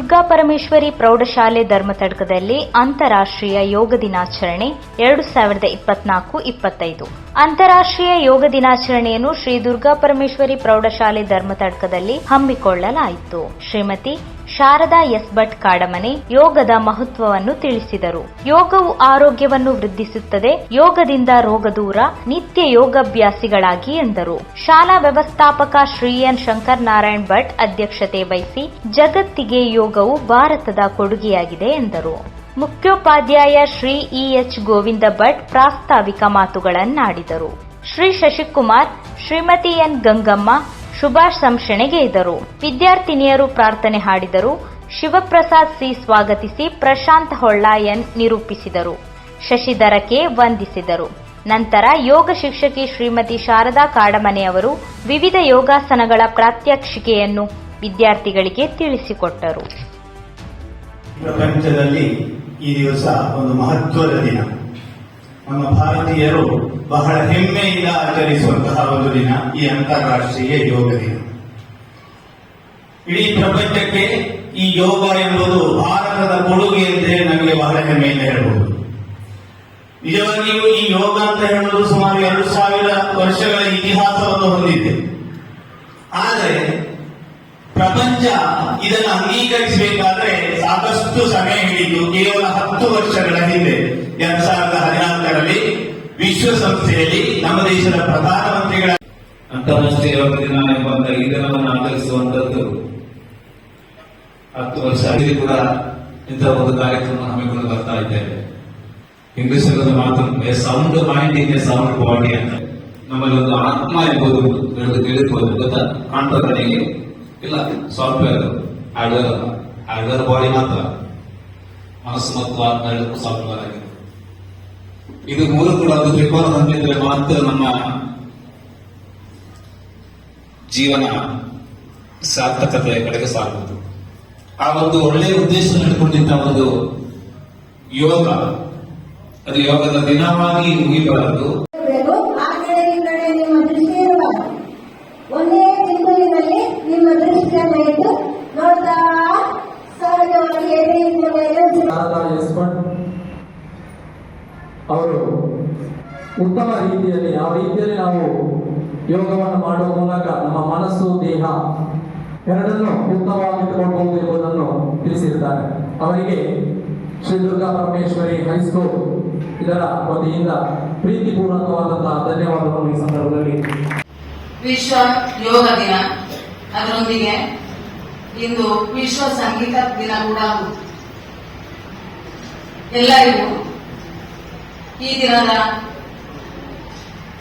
ದುರ್ಗಾ ಪರಮೇಶ್ವರಿ ಪ್ರೌಢಶಾಲೆ ಧರ್ಮತಡ್ಕದಲ್ಲಿ ಅಂತಾರಾಷ್ಟ್ರೀಯ ಯೋಗ ದಿನಾಚರಣೆ ಎರಡು ಸಾವಿರದ ಇಪ್ಪತ್ನಾಲ್ಕು ಇಪ್ಪತ್ತೈದು. ಅಂತಾರಾಷ್ಟ್ರೀಯ ಯೋಗ ದಿನಾಚರಣೆಯನ್ನು ಶ್ರೀ ದುರ್ಗಾ ಪರಮೇಶ್ವರಿ ಪ್ರೌಢಶಾಲೆ ಧರ್ಮತಡ್ಕದಲ್ಲಿ ಹಮ್ಮಿಕೊಳ್ಳಲಾಯಿತು. ಶ್ರೀಮತಿ ಶಾರದಾ ಎಸ್ ಭಟ್ ಕಾಡಮನೆ ಯೋಗದ ಮಹತ್ವವನ್ನು ತಿಳಿಸಿದರು. ಯೋಗವು ಆರೋಗ್ಯವನ್ನು ವೃದ್ಧಿಸುತ್ತದೆ, ಯೋಗದಿಂದ ರೋಗ ದೂರ, ನಿತ್ಯ ಯೋಗಾಭ್ಯಾಸಿಗಳಾಗಿ ಎಂದರು. ಶಾಲಾ ವ್ಯವಸ್ಥಾಪಕ ಶ್ರೀ ಎನ್ ಶಂಕರ್ ನಾರಾಯಣ್ ಭಟ್ ಅಧ್ಯಕ್ಷತೆ ವಹಿಸಿ ಜಗತ್ತಿಗೆ ಯೋಗವು ಭಾರತದ ಕೊಡುಗೆಯಾಗಿದೆ ಎಂದರು. ಮುಖ್ಯೋಪಾಧ್ಯಾಯ ಶ್ರೀ ಇಎಚ್ ಗೋವಿಂದ ಭಟ್ ಪ್ರಾಸ್ತಾವಿಕ ಮಾತುಗಳನ್ನಾಡಿದರು. ಶ್ರೀ ಶಶಿಕುಮಾರ್, ಶ್ರೀಮತಿ ಎನ್ ಗಂಗಮ್ಮ ಶುಭಾಶಂಸಣೆಗೈದರು ವಿದ್ಯಾರ್ಥಿನಿಯರು ಪ್ರಾರ್ಥನೆ ಹಾಡಿದರು. ಶಿವಪ್ರಸಾದ್ ಸಿ ಸ್ವಾಗತಿಸಿ ಪ್ರಶಾಂತ್ ಹೊಳ್ಳಾಯನ್ ನಿರೂಪಿಸಿದರು. ಶಶಿಧರ ಕೆ ವಂದಿಸಿದರು. ನಂತರ ಯೋಗ ಶಿಕ್ಷಕಿ ಶ್ರೀಮತಿ ಶಾರದಾ ಕಾಡಮನೆಯವರು ವಿವಿಧ ಯೋಗಾಸನಗಳ ಪ್ರಾತ್ಯಕ್ಷಿಕೆಯನ್ನು ವಿದ್ಯಾರ್ಥಿಗಳಿಗೆ ತಿಳಿಸಿಕೊಟ್ಟರು. ಪ್ರಪಂಚದಲ್ಲಿ ಈ ದಿವಸ ಒಂದು ಮಹತ್ವದ ದಿನ. ನಮ್ಮ ಭಾರತೀಯರು ಬಹಳ ಹೆಮ್ಮೆಯಿಂದ ಆಚರಿಸುವಂತಹ ಒಂದು ದಿನ ಈ ಅಂತಾರಾಷ್ಟ್ರೀಯ ಯೋಗ ದಿನ. ಇಡೀ ಪ್ರಪಂಚಕ್ಕೆ ಈ ಯೋಗ ಎಂಬುದು ಭಾರತದ ಕೊಡುಗೆ ಅಂತ ನಮಗೆ ಬಹಳ ಹೆಮ್ಮೆಯಿಂದ ಹೇಳಬಹುದು ನಿಜವಾಗಿಯೂ ಈ ಯೋಗ ಅಂತ ಹೇಳುವುದು ಸುಮಾರು ಎರಡು ಸಾವಿರ ವರ್ಷಗಳ ಇತಿಹಾಸವನ್ನು ಹೊಂದಿದೆ. ಆದರೆ ಪ್ರಪಂಚ ಇದನ್ನು ಅಂಗೀಕರಿಸಬೇಕಾದ್ರೆ ಸಾಕಷ್ಟು ಸಮಯ ಹಿಡಿದು ಕೇವಲ ಹತ್ತು ವರ್ಷಗಳ ಹಿಂದೆ ಎರಡ್ ಸಾವಿರದ ಹದಿನಾಲ್ಕರಲ್ಲಿ ವಿಶ್ವಸಂಸ್ಥೆಯಲ್ಲಿ ನಮ್ಮ ದೇಶದ ಪ್ರಧಾನಮಂತ್ರಿಗಳ ಅಂತಾರಾಷ್ಟ್ರೀಯ ದಿನ ಎಂಬಂತ ಈ ದಿನವನ್ನು ಆಚರಿಸುವಂತದ್ದು ಹತ್ತು ವರ್ಷ ಇಲ್ಲಿ ಕೂಡ ಇಂತಹ ಒಂದು ಕಾರ್ಯಕ್ರಮ ಹಮ್ಮಿಕೊಂಡು ಬರ್ತಾ ಇದ್ದೇವೆ. ಇಂಗ್ಲಿಷ್ ಮಾತು sound mind a sound body ಅಂತ. ನಮ್ಮಲ್ಲಿ ಒಂದು ಆತ್ಮ ಎಂಬುದು ತಿಳಿದುಕೊಳ್ಳುವುದು ಗೊತ್ತಾ? ಇಲ್ಲ ಸಾಫ್ಟ್ವೇರ್ ಹಾರ್ಡ್ವೇರ್ ಹಾರ್ಡ್ವೇರ್ ಬಾಡಿ ಮಾತ್ರ. ಮನಸ್ಸು ಮತ್ತು ಆತ್ಮ ಇದು ಮೂರು ಕೂಡ ಒಂದು ತ್ರಿಕೋನ ಹೊಂದಿದ್ರೆ ಮಾತ್ರ ನಮ್ಮ ಜೀವನ ಸಾರ್ಥಕತೆಯ ಕಡೆಗೆ ಸಾಗುವುದು ಆ ಒಂದು ಒಳ್ಳೆಯ ಉದ್ದೇಶ ಇಟ್ಕೊಂಡಿದ್ದ ಒಂದು ಯೋಗ, ಅದು ಯೋಗದ ದಿನವಾಗಿ ಮುಗಿಬಾರದು ಇರಬೇಕು ಆ ಕಡೆಗೆ ಈ ಕಡೆ ನಿಮ್ಮ ದೃಷ್ಟಿ ಇರಬಾರದು ಒಂದೇ ಬಿಂದುವಿನಲ್ಲಿ ನಿಮ್ಮ ದೃಷ್ಟಿಯನ್ನು ಇಟ್ಟು ನೋಡ್ತಾ ಸಹಜವಾಗಿ ಎದುರಿಸಿಕೊಂಡು ಯೋಚಿಸಿ ಶಾರದಾ ಎಸ್ ಭಟ್ ಅವರು ಉತ್ತಮ ರೀತಿಯಲ್ಲಿ ಯಾವ ರೀತಿಯಲ್ಲಿ ನಾವು ಯೋಗವನ್ನು ಮಾಡುವ ಮೂಲಕ ನಮ್ಮ ಮನಸ್ಸು, ದೇಹ ಎರಡನ್ನು ಉತ್ತಮವಾಗಿಟ್ಟುಕೊಳ್ಬಹುದು ಎಂಬುದನ್ನು ತಿಳಿಸಿರ್ತಾರೆ ಅವರಿಗೆ ಶ್ರೀ ದುರ್ಗಾ ಪರಮೇಶ್ವರಿ ಹೈಸ್ಕೂಲ್ ಇದರ ವತಿಯಿಂದ ಪ್ರೀತಿಪೂರ್ವಕವಾದಂತಹ ಧನ್ಯವಾದಗಳು ಈ ಸಂದರ್ಭದಲ್ಲಿ. ವಿಶ್ವ ಯೋಗ ದಿನ. ಅದರೊಂದಿಗೆ ಇಂದು ವಿಶ್ವ ಸಂಗೀತ ದಿನ ಕೂಡ ಎಲ್ಲರಿಗೂ ಈ ದಿನದ